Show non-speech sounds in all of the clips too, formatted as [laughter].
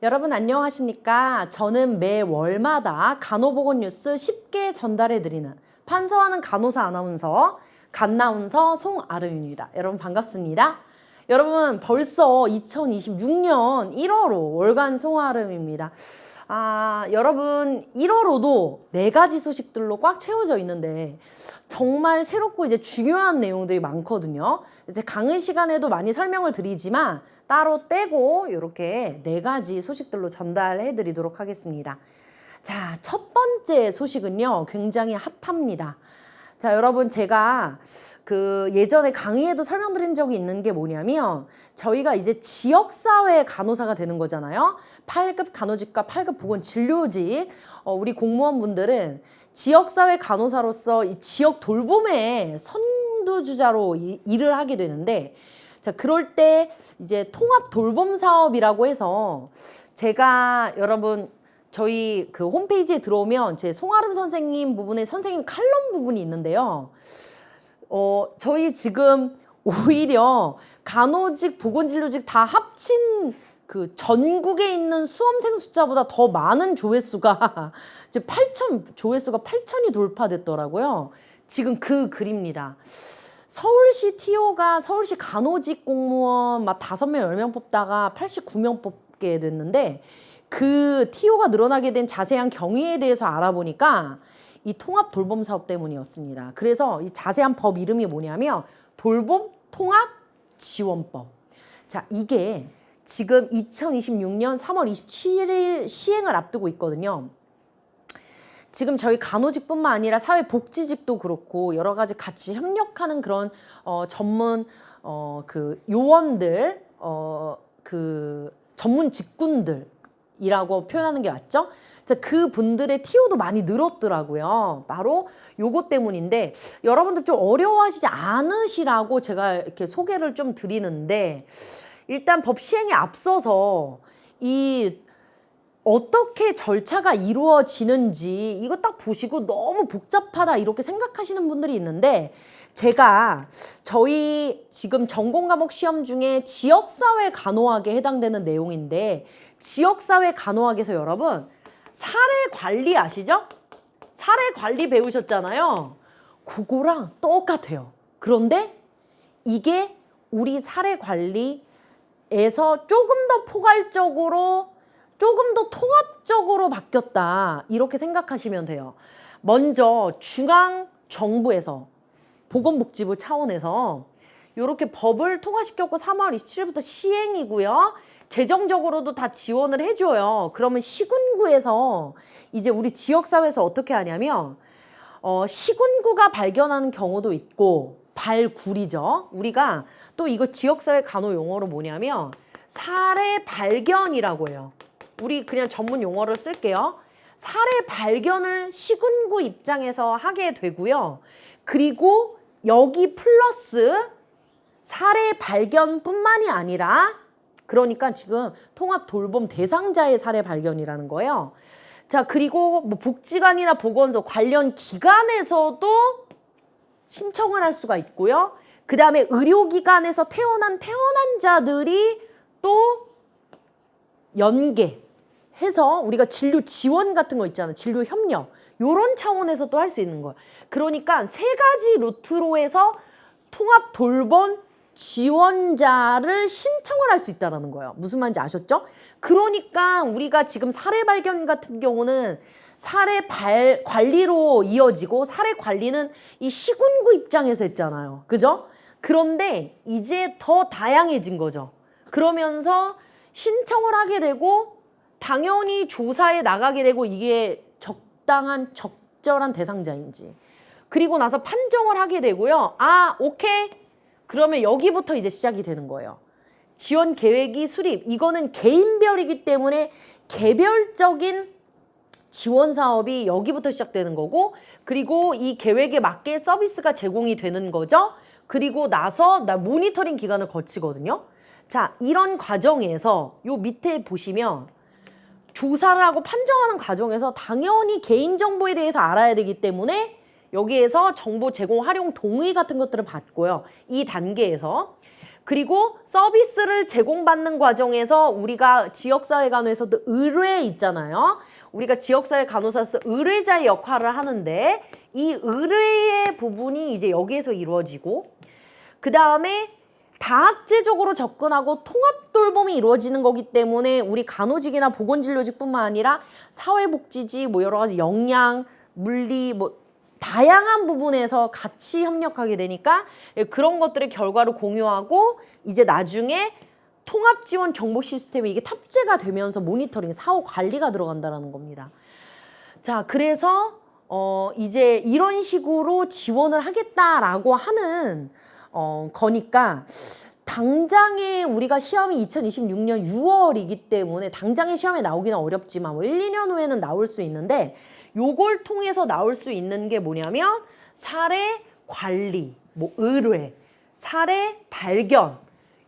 여러분 안녕하십니까? 저는 매 월마다 간호보건 뉴스 쉽게 전달해 드리는 판서하는 간호사 아나운서 간나운서 송아름입니다. 여러분 반갑습니다. 여러분 벌써 2026년 1월호 월간 송아름입니다. 아, 여러분 1월호도 네 가지 소식들로 꽉 채워져 있는데 정말 새롭고 이제 중요한 내용들이 많거든요. 이제 강의 시간에도 많이 설명을 드리지만 따로 떼고 이렇게 네 가지 소식들로 전달해 드리도록 하겠습니다. 자, 첫 번째 소식은요. 굉장히 핫합니다. 자, 여러분 제가 그 예전에 강의에도 설명드린 적이 있는 게 뭐냐면 저희가 이제 지역사회 간호사가 되는 거잖아요. 8급 간호직과 8급 보건진료직 어, 우리 공무원분들은 지역사회 간호사로서 이 지역 돌봄의 선두주자로 이- 일을 하게 되는데 자, 그럴 때 이제 통합 돌봄 사업이라고 해서 제가 여러분 저희 그 홈페이지에 들어오면 제 송아름 선생님 부분에 선생님 칼럼 부분이 있는데요. 어, 저희 지금 오히려 간호직, 보건진료직 다 합친 그 전국에 있는 수험생 숫자보다 더 많은 조회수가 [laughs] 이제 8천 조회수가 8천이 돌파됐더라고요. 지금 그 글입니다. 서울시 TO가 서울시 간호직 공무원 막 다섯 명, 열 명 뽑다가 89명 뽑게 됐는데 그 TO가 늘어나게 된 자세한 경위에 대해서 알아보니까 이 통합 돌봄 사업 때문이었습니다. 그래서 이 자세한 법 이름이 뭐냐면 돌봄 통합 지원법. 자, 이게 지금 2026년 3월 27일 시행을 앞두고 있거든요. 지금 저희 간호직뿐만 아니라 사회복지직도 그렇고 여러 가지 같이 협력하는 그런 어, 전문 어, 그 요원들 어, 그 전문 직군들 이라고 표현하는 게 맞죠? 자, 그 분들의 티오도 많이 늘었더라고요. 바로 요거 때문인데 여러분들 좀 어려워하시지 않으시라고 제가 이렇게 소개를 좀 드리는데 일단 법 시행에 앞서서 이 어떻게 절차가 이루어지는지 이거 딱 보시고 너무 복잡하다 이렇게 생각하시는 분들이 있는데 제가 저희 지금 전공 과목 시험 중에 지역사회 간호학에 해당되는 내용인데 지역사회 간호학에서 여러분 사례 관리 아시죠? 사례 관리 배우셨잖아요. 그거랑 똑같아요. 그런데 이게 우리 사례 관리에서 조금 더 포괄적으로 조금 더 통합적으로 바뀌었다. 이렇게 생각하시면 돼요. 먼저 중앙 정부에서 보건복지부 차원에서 이렇게 법을 통과시켰고 3월 27일부터 시행이고요. 재정적으로도 다 지원을 해줘요. 그러면 시군구에서 이제 우리 지역사회에서 어떻게 하냐면 어, 시군구가 발견하는 경우도 있고 발굴이죠. 우리가 또 이거 지역사회 간호 용어로 뭐냐면 사례 발견이라고 해요. 우리 그냥 전문 용어를 쓸게요. 사례 발견을 시군구 입장에서 하게 되고요. 그리고 여기 플러스 사례 발견뿐만이 아니라 그러니까 지금 통합 돌봄 대상자의 사례 발견이라는 거예요. 자, 그리고 뭐 복지관이나 보건소 관련 기관에서도 신청을 할 수가 있고요. 그 다음에 의료기관에서 태어난 태어난자들이 또 연계해서 우리가 진료 지원 같은 거 있잖아요. 진료 협력. 요런 차원에서 또 할 수 있는 거예요. 그러니까 세 가지 루트로 해서 통합 돌봄 지원자를 신청을 할 수 있다라는 거예요. 무슨 말인지 아셨죠? 그러니까 우리가 지금 사례 발견 같은 경우는 사례 발, 관리로 이어지고 사례 관리는 이 시군구 입장에서 했잖아요. 그죠? 그런데 이제 더 다양해진 거죠. 그러면서 신청을 하게 되고 당연히 조사에 나가게 되고 이게 적당한 적절한 대상자인지 그리고 나서 판정을 하게 되고요. 아, 오케이. 그러면 여기부터 이제 시작이 되는 거예요. 지원 계획이 수립. 이거는 개인별이기 때문에 개별적인 지원 사업이 여기부터 시작되는 거고 그리고 이 계획에 맞게 서비스가 제공이 되는 거죠. 그리고 나서 나 모니터링 기간을 거치거든요. 자, 이런 과정에서 요 밑에 보시면 조사를 하고 판정하는 과정에서 당연히 개인정보에 대해서 알아야 되기 때문에 여기에서 정보 제공 활용 동의 같은 것들을 받고요. 이 단계에서 그리고 서비스를 제공받는 과정에서 우리가 지역사회 간호에서도 의뢰 있잖아요. 우리가 지역사회 간호사로서 의뢰자의 역할을 하는데 이 의뢰의 부분이 이제 여기에서 이루어지고 그 다음에 다학제적으로 접근하고 통합 돌봄이 이루어지는 거기 때문에 우리 간호직이나 보건진료직뿐만 아니라 사회복지직 뭐 여러 가지 영양, 물리 뭐 다양한 부분에서 같이 협력하게 되니까 예, 그런 것들의 결과를 공유하고 이제 나중에 통합 지원 정보 시스템에 이게 탑재가 되면서 모니터링, 사후 관리가 들어간다라는 겁니다. 자, 그래서 어 이제 이런 식으로 지원을 하겠다라고 하는 어 거니까 당장에 우리가 시험이 2026년 6월이기 때문에 당장에 시험에 나오기는 어렵지만 뭐 1, 2년 후에는 나올 수 있는데 요걸 통해서 나올 수 있는 게 뭐냐면 사례 관리, 뭐 의뢰, 사례 발견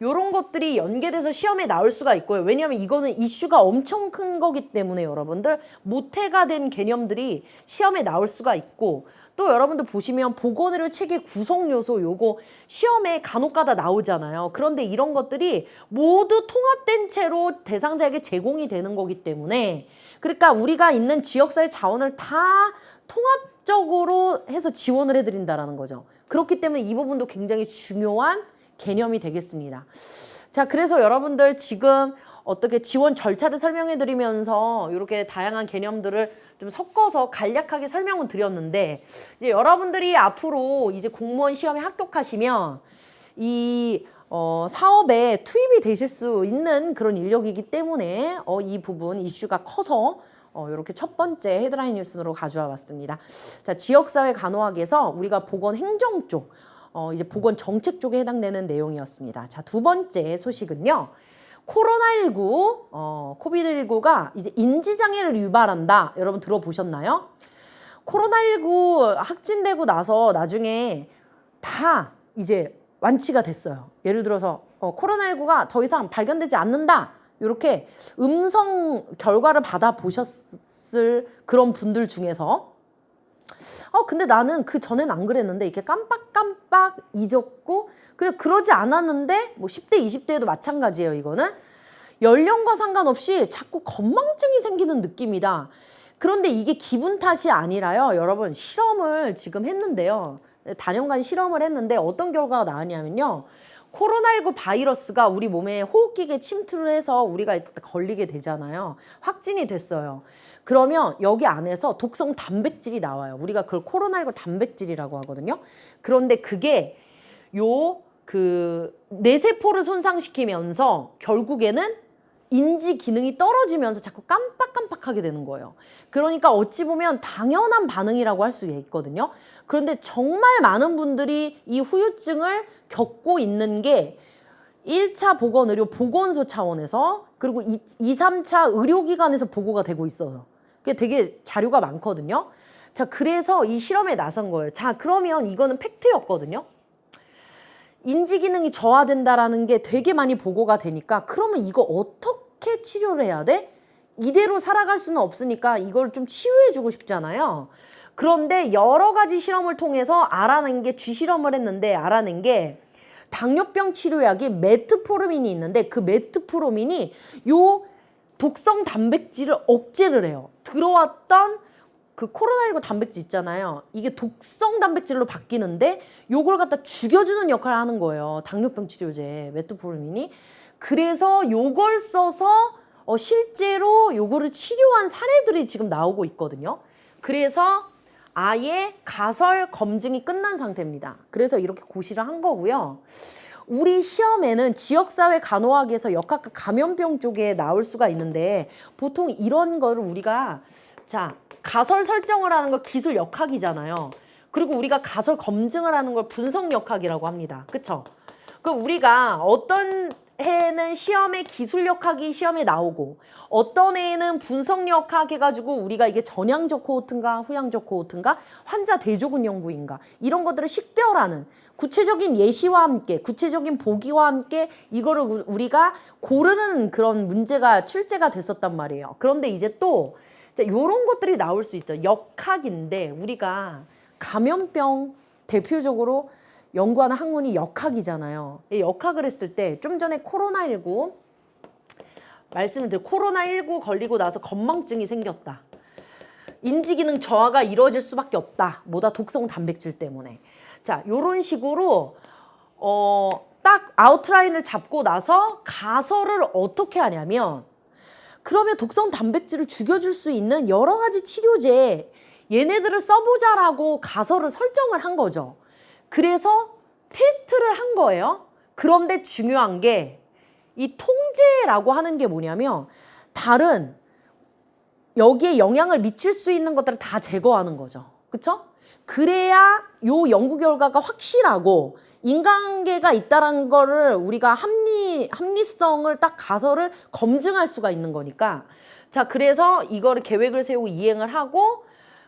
요런 것들이 연계돼서 시험에 나올 수가 있고요. 왜냐하면 이거는 이슈가 엄청 큰 거기 때문에 여러분들 모태가 된 개념들이 시험에 나올 수가 있고 또 여러분들 보시면 보건의료 체계 구성 요소 요거 시험에 간혹가다 나오잖아요. 그런데 이런 것들이 모두 통합된 채로 대상자에게 제공이 되는 거기 때문에 그러니까 우리가 있는 지역사회 자원을 다 통합적으로 해서 지원을 해드린다라는 거죠. 그렇기 때문에 이 부분도 굉장히 중요한 개념이 되겠습니다. 자, 그래서 여러분들 지금 어떻게 지원 절차를 설명해 드리면서 이렇게 다양한 개념들을 좀 섞어서 간략하게 설명을 드렸는데 이제 여러분들이 앞으로 이제 공무원 시험에 합격하시면 이 어, 사업에 투입이 되실 수 있는 그런 인력이기 때문에 어, 이 부분 이슈가 커서 어, 이렇게 첫 번째 헤드라인 뉴스로 가져와 봤습니다. 자, 지역사회 간호학에서 우리가 보건 행정 쪽, 어, 이제 보건 정책 쪽에 해당되는 내용이었습니다. 자, 두 번째 소식은요. 코로나19, 어, 코비드19가 이제 인지장애를 유발한다. 여러분 들어보셨나요? 코로나19 확진되고 나서 나중에 다 이제 완치가 됐어요. 예를 들어서 어, 코로나19가 더 이상 발견되지 않는다. 이렇게 음성 결과를 받아 보셨을 그런 분들 중에서 어 근데 나는 그 전엔 안 그랬는데 이렇게 깜빡깜빡 잊었고 근데 그러지 않았는데 뭐 10대 20대에도 마찬가지예요 이거는. 연령과 상관없이 자꾸 건망증이 생기는 느낌이다. 그런데 이게 기분 탓이 아니라요. 여러분 실험을 지금 했는데요. 단연간 실험을 했는데 어떤 결과가 나왔냐면요. 코로나19 바이러스가 우리 몸에 호흡기계 침투를 해서 우리가 걸리게 되잖아요. 확진이 됐어요. 그러면 여기 안에서 독성 단백질이 나와요. 우리가 그걸 코로나19 단백질이라고 하거든요. 그런데 그게 요 그 뇌세포를 손상시키면서 결국에는 인지 기능이 떨어지면서 자꾸 깜빡깜빡하게 되는 거예요. 그러니까 어찌 보면 당연한 반응이라고 할 수 있거든요. 그런데 정말 많은 분들이 이 후유증을 겪고 있는 게 1차 보건의료 보건소 차원에서 그리고 2, 2 3차 의료기관에서 보고가 되고 있어요. 그게 되게 자료가 많거든요. 자, 그래서 이 실험에 나선 거예요. 자, 그러면 이거는 팩트였거든요. 인지 기능이 저하된다라는 게 되게 많이 보고가 되니까 그러면 이거 어떻게 치료를 해야 돼? 이대로 살아갈 수는 없으니까 이걸 좀 치유해 주고 싶잖아요. 그런데 여러 가지 실험을 통해서 알아낸 게 쥐실험을 했는데 알아낸 게 당뇨병 치료약이 메트포르민이 있는데 그 메트포르민이 요 독성 단백질을 억제를 해요. 들어왔던 그 코로나19 단백질 있잖아요. 이게 독성 단백질로 바뀌는데 요걸 갖다 죽여주는 역할을 하는 거예요. 당뇨병 치료제 메트포르민이. 그래서 요걸 써서 어, 실제로 요거를 치료한 사례들이 지금 나오고 있거든요. 그래서 아예 가설 검증이 끝난 상태입니다. 그래서 이렇게 고시를 한 거고요. 우리 시험에는 지역사회 간호학에서 역학과 감염병 쪽에 나올 수가 있는데 보통 이런 거를 우리가 자 가설 설정을 하는 거 기술 역학이잖아요. 그리고 우리가 가설 검증을 하는 걸 분석 역학이라고 합니다. 그쵸? 그 우리가 어떤 해에는 시험에 기술력학이 시험에 나오고 어떤 해에는 분석력학 해가지고 우리가 이게 전향적 코호트인가 후향적 코호트인가 환자 대조군 연구인가 이런 것들을 식별하는 구체적인 예시와 함께 구체적인 보기와 함께 이거를 우- 우리가 고르는 그런 문제가 출제가 됐었단 말이에요. 그런데 이제 또 이런 것들이 나올 수 있다. 역학인데 우리가 감염병 대표적으로 연구하는 학문이 역학이잖아요. 이 역학을 했을 때 좀 전에 코로나19 말씀을 드려 코로나19 걸리고 나서 건망증이 생겼다. 인지기능 저하가 이루어질 수밖에 없다. 뭐다 독성 단백질 때문에. 자, 요런 식으로 어, 딱 아웃라인을 잡고 나서 가설을 어떻게 하냐면 그러면 독성 단백질을 죽여줄 수 있는 여러 가지 치료제 얘네들을 써보자라고 가설을 설정을 한 거죠. 그래서 테스트를 한 거예요. 그런데 중요한 게 이 통제라고 하는 게 뭐냐면 다른 여기에 영향을 미칠 수 있는 것들을 다 제거하는 거죠. 그쵸? 그래야 요 연구 결과가 확실하고 인간계가 있다는 거를 우리가 합리, 합리성을 딱 가설을 검증할 수가 있는 거니까. 자, 그래서 이거를 계획을 세우고 이행을 하고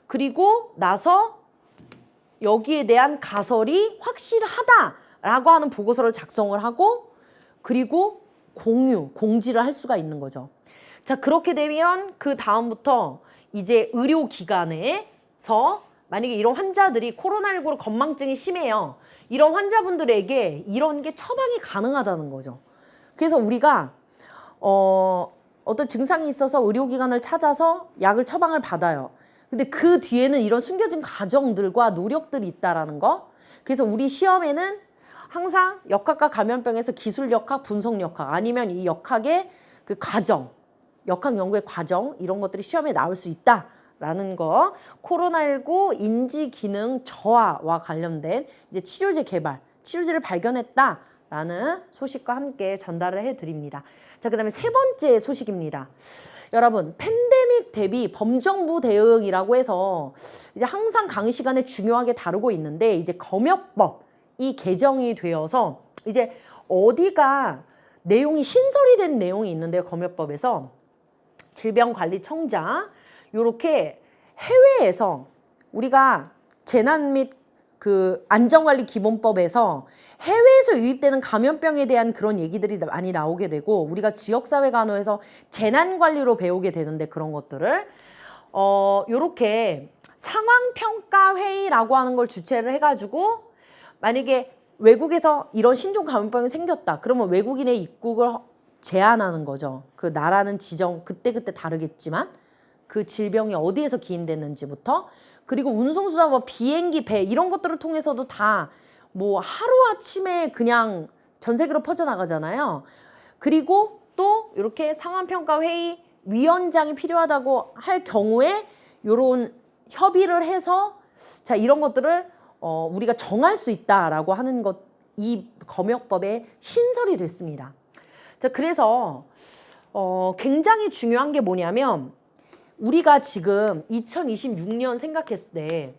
그리고 나서 여기에 대한 가설이 확실하다라고 하는 보고서를 작성을 하고 그리고 공유, 공지를 할 수가 있는 거죠. 자, 그렇게 되면 그 다음부터 이제 의료기관에서 만약에 이런 환자들이 코로나19로 건망증이 심해요. 이런 환자분들에게 이런 게 처방이 가능하다는 거죠. 그래서 우리가 어, 어떤 증상이 있어서 의료기관을 찾아서 약을 처방을 받아요. 근데 그 뒤에는 이런 숨겨진 과정들과 노력들이 있다라는 거. 그래서 우리 시험에는 항상 역학과 감염병에서 기술 역학, 분석 역학 아니면 이 역학의 그 과정, 역학 연구의 과정 이런 것들이 시험에 나올 수 있다 라는 거. 코로나19 인지 기능 저하와 관련된 이제 치료제 개발, 치료제를 발견했다 라는 소식과 함께 전달을 해 드립니다. 자, 그 다음에 세 번째 소식입니다. 여러분, 팬데믹 대비 범정부 대응이라고 해서 이제 항상 강의 시간에 중요하게 다루고 있는데 이제 검역법이 개정이 되어서 이제 어디가 내용이 신설이 된 내용이 있는데요. 검역법에서 질병관리청장 요렇게 해외에서 우리가 재난 및 그 안전관리 기본법에서 해외에서 유입되는 감염병에 대한 그런 얘기들이 많이 나오게 되고 우리가 지역사회 간호에서 재난관리로 배우게 되는데 그런 것들을 어 요렇게 상황평가 회의라고 하는 걸 주최를 해가지고 만약에 외국에서 이런 신종 감염병이 생겼다 그러면 외국인의 입국을 제한하는 거죠. 그 나라는 지정 그때그때 다르겠지만 그 질병이 어디에서 기인됐는지부터 그리고 운송수단 뭐 비행기 배 이런 것들을 통해서도 다 뭐 하루아침에 그냥 전 세계로 퍼져나가잖아요. 그리고 또 이렇게 상황평가 회의 위원장이 필요하다고 할 경우에 요런 협의를 해서 자 이런 것들을 어 우리가 정할 수 있다라고 하는 것 이 검역법에 신설이 됐습니다. 자 그래서 어 굉장히 중요한 게 뭐냐면 우리가 지금 2026년 생각했을 때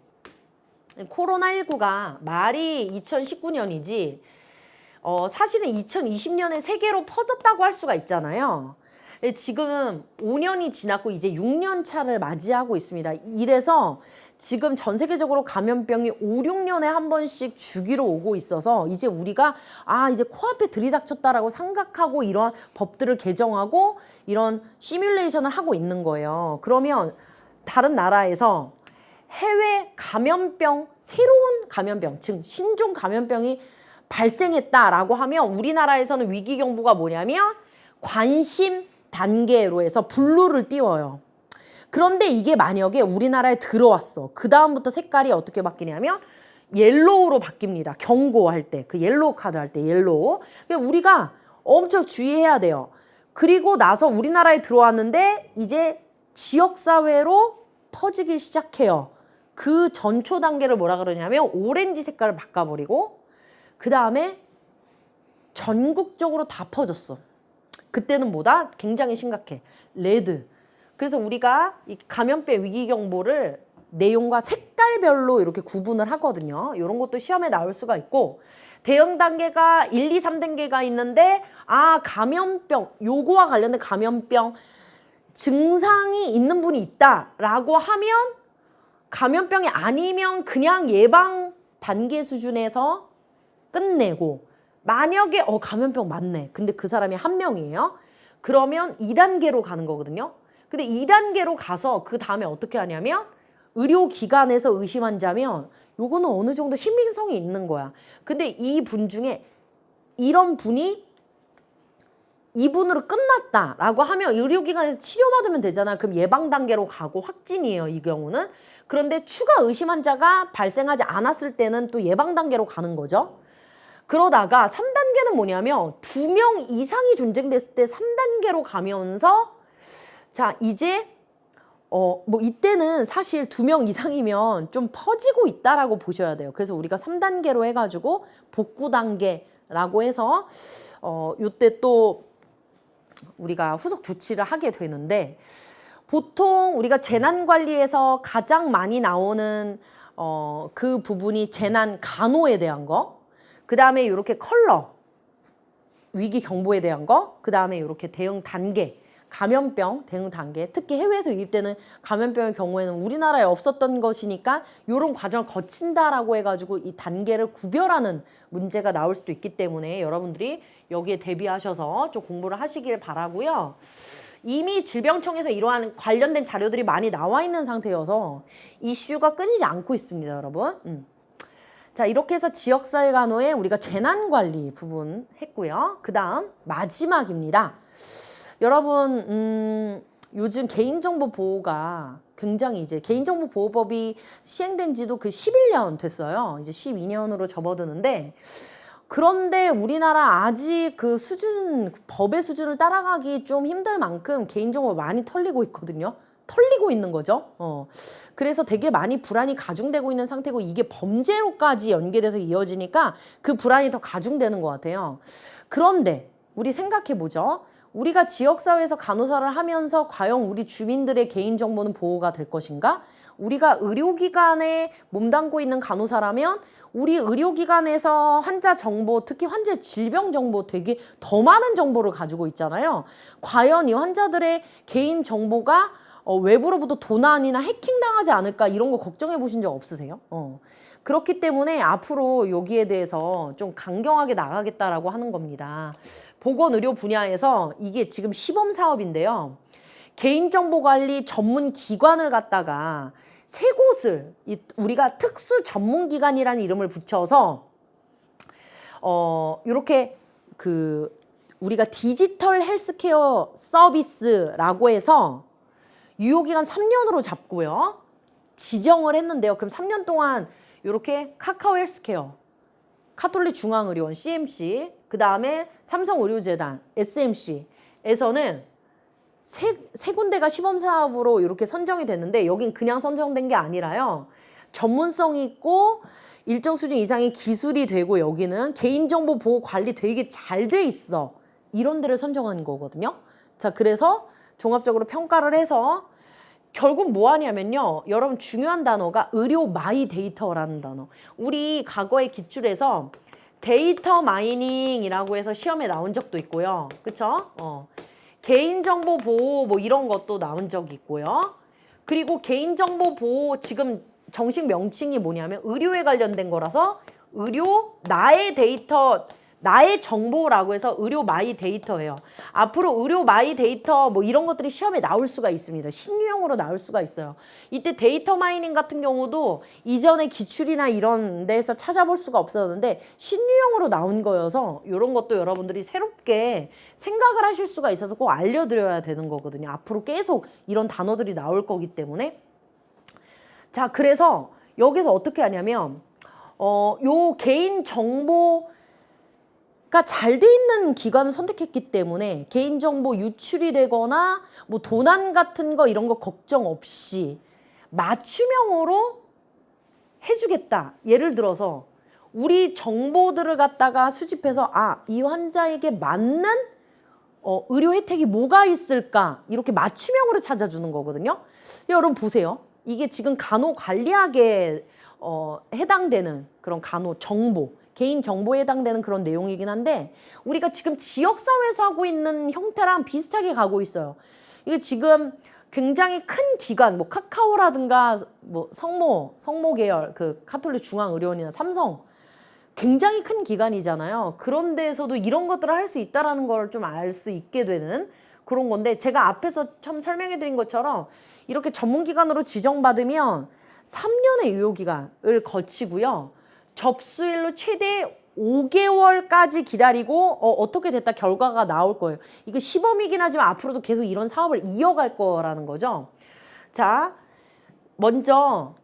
코로나19가 말이 2019년이지 어, 사실은 2020년에 세계로 퍼졌다고 할 수가 있잖아요. 지금 5년이 지났고 이제 6년 차를 맞이하고 있습니다. 이래서 지금 전 세계적으로 감염병이 5, 6년에 한 번씩 주기로 오고 있어서 이제 우리가 아, 이제 코앞에 들이닥쳤다라고 생각하고 이런 법들을 개정하고 이런 시뮬레이션을 하고 있는 거예요. 그러면 다른 나라에서 해외 감염병, 새로운 감염병, 즉 신종 감염병이 발생했다라고 하면 우리나라에서는 위기 경보가 뭐냐면 관심 단계로 해서 블루를 띄워요. 그런데 이게 만약에 우리나라에 들어왔어. 그 다음부터 색깔이 어떻게 바뀌냐면 옐로우로 바뀝니다. 경고할 때, 그 옐로우 카드 할 때 옐로우. 그러니까 우리가 엄청 주의해야 돼요. 그리고 나서 우리나라에 들어왔는데 이제 지역사회로 퍼지기 시작해요. 그 전초 단계를 뭐라 그러냐면 오렌지 색깔을 바꿔버리고 그 다음에 전국적으로 다 퍼졌어. 그때는 뭐다? 굉장히 심각해. 레드. 그래서 우리가 이 감염병 위기 경보를 내용과 색깔별로 이렇게 구분을 하거든요. 이런 것도 시험에 나올 수가 있고 대응 단계가 1, 2, 3단계가 있는데 아 감염병 요거와 관련된 감염병 증상이 있는 분이 있다라고 하면 감염병이 아니면 그냥 예방 단계 수준에서 끝내고 만약에 어 감염병 맞네. 근데 그 사람이 한 명이에요. 그러면 2단계로 가는 거거든요. 근데 2단계로 가서 그 다음에 어떻게 하냐면 의료기관에서 의심 환자면 요거는 어느 정도 신빙성이 있는 거야. 근데 이 분 중에 이런 분이 이분으로 끝났다라고 하면 의료기관에서 치료받으면 되잖아. 그럼 예방 단계로 가고 확진이에요. 이 경우는. 그런데 추가 의심 환자가 발생하지 않았을 때는 또 예방 단계로 가는 거죠. 그러다가 3단계는 뭐냐면 두 명 이상이 존재됐을 때 3단계로 가면서 자, 이제 어, 뭐 이때는 사실 두 명 이상이면 좀 퍼지고 있다라고 보셔야 돼요. 그래서 우리가 3단계로 해 가지고 복구 단계라고 해서 어, 요때 또 우리가 후속 조치를 하게 되는데 보통 우리가 재난 관리에서 가장 많이 나오는 어, 그 부분이 재난 간호에 대한 거, 그 다음에 이렇게 컬러 위기 경보에 대한 거, 그 다음에 이렇게 대응 단계, 감염병 대응 단계, 특히 해외에서 유입되는 감염병의 경우에는 우리나라에 없었던 것이니까 이런 과정을 거친다라고 해가지고 이 단계를 구별하는 문제가 나올 수도 있기 때문에 여러분들이 여기에 대비하셔서 좀 공부를 하시길 바라고요. 이미 질병청에서 이러한 관련된 자료들이 많이 나와 있는 상태여서 이슈가 끊이지 않고 있습니다, 여러분. 음. 자, 이렇게 해서 지역사회 간호에 우리가 재난관리 부분 했고요. 그 다음 마지막입니다. 여러분, 음, 요즘 개인정보 보호가 굉장히 이제 개인정보 보호법이 시행된 지도 그 11년 됐어요. 이제 12년으로 접어드는데 그런데 우리나라 아직 그 수준, 법의 수준을 따라가기 좀 힘들 만큼 개인정보 많이 털리고 있거든요. 털리고 있는 거죠. 어. 그래서 되게 많이 불안이 가중되고 있는 상태고 이게 범죄로까지 연계돼서 이어지니까 그 불안이 더 가중되는 것 같아요. 그런데 우리 생각해 보죠. 우리가 지역사회에서 간호사를 하면서 과연 우리 주민들의 개인정보는 보호가 될 것인가? 우리가 의료기관에 몸담고 있는 간호사라면 우리 의료기관에서 환자 정보, 특히 환자 질병 정보 되게 더 많은 정보를 가지고 있잖아요. 과연 이 환자들의 개인 정보가 어, 외부로부터 도난이나 해킹당하지 않을까 이런 거 걱정해 보신 적 없으세요? 어. 그렇기 때문에 앞으로 여기에 대해서 좀 강경하게 나가겠다라고 하는 겁니다. 보건의료 분야에서 이게 지금 시범 사업인데요. 개인정보관리 전문 기관을 갖다가 세 곳을 이- 우리가 특수 전문 기관이라는 이름을 붙여서 어 이렇게 그 우리가 디지털 헬스케어 서비스라고 해서 유효기간 3년으로 잡고요. 지정을 했는데요. 그럼 3년 동안 이렇게 카카오 헬스케어, 카톨릭 중앙의료원 CMC, 그 다음에 삼성의료재단 SMC에서는 세, 세 군데가 시범 사업으로 이렇게 선정이 됐는데 여긴 그냥 선정된 게 아니라요. 전문성이 있고 일정 수준 이상의 기술이 되고 여기는 개인정보 보호 관리 되게 잘 돼 있어. 이런 데를 선정한 거거든요. 자, 그래서 종합적으로 평가를 해서 결국 뭐 하냐면요. 여러분 중요한 단어가 의료 마이 데이터라는 단어. 우리 과거의 기출에서 데이터 마이닝이라고 해서 시험에 나온 적도 있고요. 그쵸? 어. 개인정보 보호 뭐 이런 것도 나온 적이 있고요. 그리고 개인정보 보호 지금 정식 명칭이 뭐냐면 의료에 관련된 거라서 의료 나의 데이터 나의 정보라고 해서 의료 마이 데이터예요. 앞으로 의료 마이 데이터 뭐 이런 것들이 시험에 나올 수가 있습니다. 신유형으로 나올 수가 있어요. 이때 데이터 마이닝 같은 경우도 이전에 기출이나 이런 데서 찾아볼 수가 없었는데 신유형으로 나온 거여서 이런 것도 여러분들이 새롭게 생각을 하실 수가 있어서 꼭 알려드려야 되는 거거든요. 앞으로 계속 이런 단어들이 나올 거기 때문에 자, 그래서 여기서 어떻게 하냐면 어, 요 개인 정보 가 잘 돼 있는 기관을 선택했기 때문에 개인정보 유출이 되거나 뭐 도난 같은 거 이런 거 걱정 없이 맞춤형으로 해주겠다. 예를 들어서 우리 정보들을 갖다가 수집해서 아, 이 환자에게 맞는 어, 의료 혜택이 뭐가 있을까? 이렇게 맞춤형으로 찾아주는 거거든요. 여러분 보세요. 이게 지금 간호 관리학에 어, 해당되는 그런 간호 정보, 개인 정보에 해당되는 그런 내용이긴 한데 우리가 지금 지역사회에서 하고 있는 형태랑 비슷하게 가고 있어요. 이게 지금 굉장히 큰 기관, 뭐 카카오라든가 뭐 성모, 성모 계열, 그 카톨릭 중앙의료원이나 삼성 굉장히 큰 기관이잖아요. 그런 데에서도 이런 것들을 할 수 있다라는 걸 좀 알 수 있게 되는 그런 건데 제가 앞에서 처음 설명해 드린 것처럼 이렇게 전문 기관으로 지정받으면 3년의 유효 기간을 거치고요. 접수일로 최대 5개월까지 기다리고 어, 떻게 됐다 결과가 나올 거예요. 이거 시범이긴 하지만 앞으로도 계속 이런 사업을 이어갈 거라는 거죠. 자, 먼저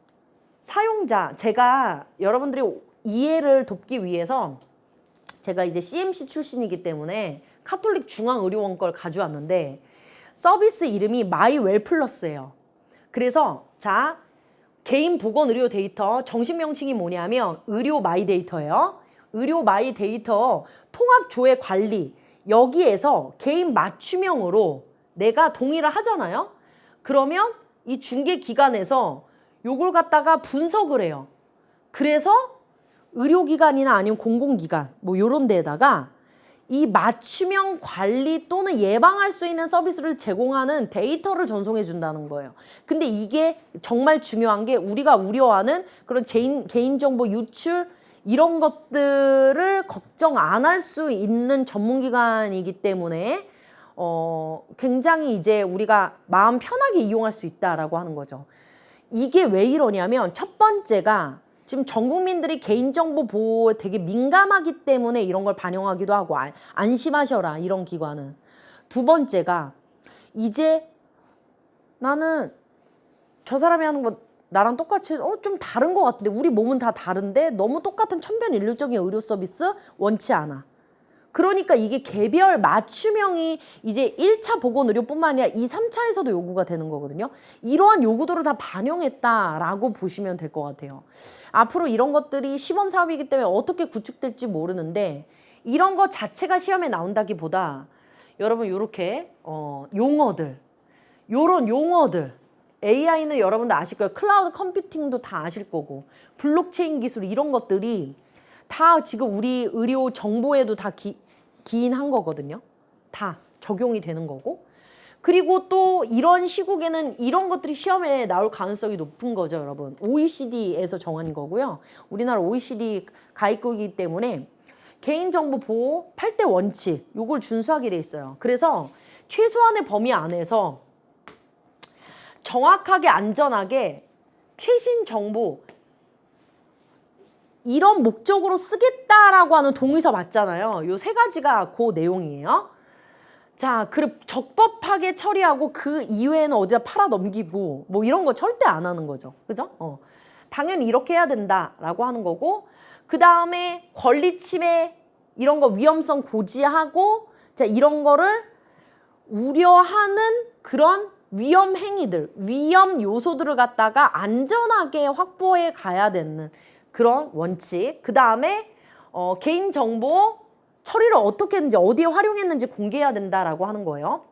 사용자 제가 여러분들이 이해를 돕기 위해서 제가 이제 CMC 출신이기 때문에 카톨릭 중앙의료원 걸 가져왔는데 서비스 이름이 마이 웰 플러스예요. 그래서 자 개인 보건 의료 데이터 정식 명칭이 뭐냐면 의료 마이 데이터예요. 의료 마이 데이터 통합 조회 관리 여기에서 개인 맞춤형으로 내가 동의를 하잖아요. 그러면 이 중개 기관에서 요걸 갖다가 분석을 해요. 그래서 의료기관이나 아니면 공공기관 뭐 요런 데다가 이 맞춤형 관리 또는 예방할 수 있는 서비스를 제공하는 데이터를 전송해 준다는 거예요. 근데 이게 정말 중요한 게 우리가 우려하는 그런 개인, 개인정보 유출 이런 것들을 걱정 안 할 수 있는 전문기관이기 때문에 어, 굉장히 이제 우리가 마음 편하게 이용할 수 있다라고 하는 거죠. 이게 왜 이러냐면 첫 번째가 지금 전 국민들이 개인정보 보호에 되게 민감하기 때문에 이런 걸 반영하기도 하고 안, 안심하셔라 이런 기관은 두 번째가 이제 나는 저 사람이 하는 거 나랑 똑같이 어 좀 다른 것 같은데 우리 몸은 다 다른데 너무 똑같은 천변일률적인 의료 서비스 원치 않아. 그러니까 이게 개별 맞춤형이 이제 1차 보건 의료뿐만 아니라 2, 3차에서도 요구가 되는 거거든요. 이러한 요구도를 다 반영했다라고 보시면 될 것 같아요. 앞으로 이런 것들이 시범 사업이기 때문에 어떻게 구축될지 모르는데 이런 것 자체가 시험에 나온다기보다 여러분 요렇게 어 용어들 요런 용어들 AI는 여러분들 아실 거예요. 클라우드 컴퓨팅도 다 아실 거고 블록체인 기술 이런 것들이 다 지금 우리 의료 정보에도 다 기, 기인한 거거든요. 다 적용이 되는 거고. 그리고 또 이런 시국에는 이런 것들이 시험에 나올 가능성이 높은 거죠, 여러분. OECD에서 정한 거고요. 우리나라 OECD 가입국이기 때문에 개인정보 보호 8대 원칙, 요걸 준수하게 돼 있어요. 그래서 최소한의 범위 안에서 정확하게 안전하게 최신 정보 이런 목적으로 쓰겠다라고 하는 동의서 맞잖아요. 요 세 가지가 그 내용이에요. 자, 그 적법하게 처리하고 그 이외에는 어디다 팔아 넘기고 뭐 이런 거 절대 안 하는 거죠. 그죠? 어. 당연히 이렇게 해야 된다라고 하는 거고 그 다음에 권리 침해 이런 거 위험성 고지하고 자 이런 거를 우려하는 그런 위험 행위들, 위험 요소들을 갖다가 안전하게 확보해 가야 되는 그런 원칙. 그 다음에 어, 개인 정보 처리를 어떻게 했는지 어디에 활용했는지 공개해야 된다라고 하는 거예요.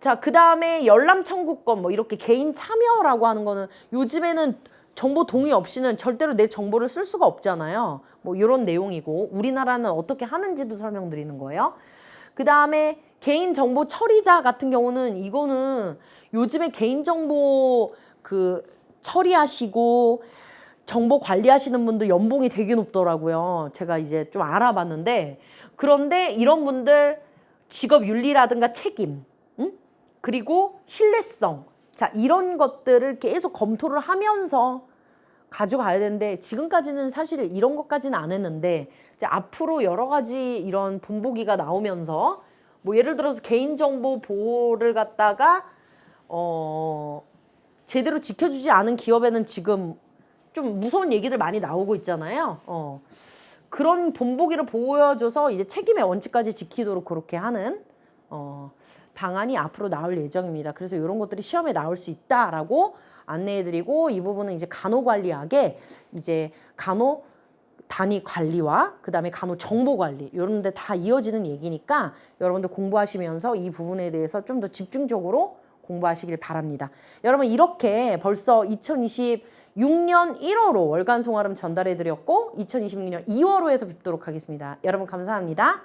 자, 그 다음에 열람 청구권 뭐 이렇게 개인 참여라고 하는 거는 요즘에는 정보 동의 없이는 절대로 내 정보를 쓸 수가 없잖아요. 뭐 이런 내용이고 우리나라는 어떻게 하는지도 설명드리는 거예요. 그 다음에 개인 정보 처리자 같은 경우는 이거는 요즘에 개인 정보 그 처리하시고 정보 관리하시는 분들 연봉이 되게 높더라고요. 제가 이제 좀 알아봤는데 그런데 이런 분들 직업 윤리라든가 책임, 응? 그리고 신뢰성, 자 이런 것들을 계속 검토를 하면서 가져가야 되는데 지금까지는 사실 이런 것까지는 안 했는데 이제 앞으로 여러 가지 이런 본보기가 나오면서 뭐 예를 들어서 개인정보 보호를 갖다가 어 제대로 지켜주지 않은 기업에는 지금 좀 무서운 얘기들 많이 나오고 있잖아요. 어. 그런 본보기를 보여줘서 이제 책임의 원칙까지 지키도록 그렇게 하는 어, 방안이 앞으로 나올 예정입니다. 그래서 이런 것들이 시험에 나올 수 있다라고 안내해드리고 이 부분은 이제 간호관리학에 이제 간호 단위 관리와 그 다음에 간호 정보 관리 이런 데 다 이어지는 얘기니까 여러분들 공부하시면서 이 부분에 대해서 좀 더 집중적으로 공부하시길 바랍니다. 여러분 이렇게 벌써 2026년 1월호 월간 송아름 전달해 드렸고 2026년 2월호에서 뵙도록 하겠습니다. 여러분 감사합니다.